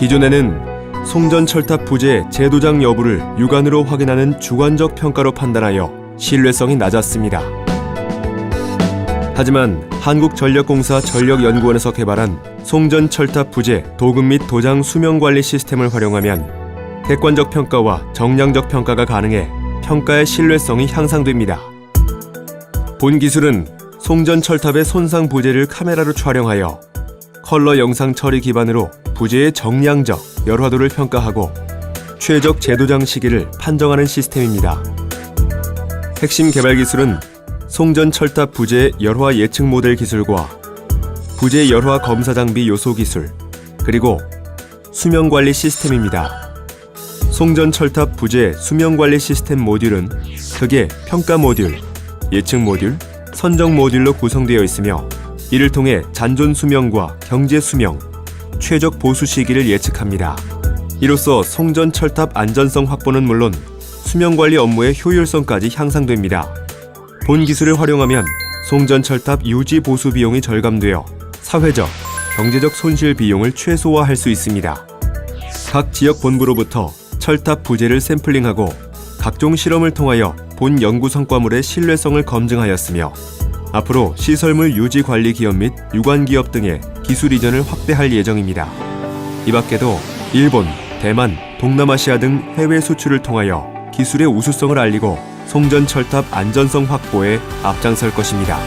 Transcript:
기존에는 송전 철탑 부재 재도장 여부를 육안으로 확인하는 주관적 평가로 판단하여 신뢰성이 낮았습니다. 하지만 한국전력공사 전력연구원에서 개발한 송전 철탑 부재 도금 및 도장 수명 관리 시스템을 활용하면 객관적 평가와 정량적 평가가 가능해 평가의 신뢰성이 향상됩니다. 본 기술은 송전 철탑의 손상 부재를 카메라로 촬영하여 컬러 영상 처리 기반으로 부재의 정량적 열화도를 평가하고 최적 재도장 시기를 판정하는 시스템입니다. 핵심 개발 기술은 송전 철탑 부재 열화 예측 모델 기술과 부재 열화 검사 장비 요소 기술 그리고 수명 관리 시스템입니다. 송전 철탑 부재 수명 관리 시스템 모듈은 크게 평가 모듈, 예측 모듈, 선정 모듈로 구성되어 있으며 이를 통해 잔존 수명과 경제 수명, 최적 보수 시기를 예측합니다. 이로써 송전 철탑 안전성 확보는 물론 수명 관리 업무의 효율성까지 향상됩니다. 본 기술을 활용하면 송전 철탑 유지 보수 비용이 절감되어 사회적, 경제적 손실 비용을 최소화할 수 있습니다. 각 지역 본부로부터 철탑 부재를 샘플링하고 각종 실험을 통하여 본 연구 성과물의 신뢰성을 검증하였으며 앞으로 시설물 유지 관리 기업 및 유관 기업 등의 기술 이전을 확대할 예정입니다. 이 밖에도 일본, 대만, 동남아시아 등 해외 수출을 통하여 기술의 우수성을 알리고 송전 철탑 안전성 확보에 앞장설 것입니다.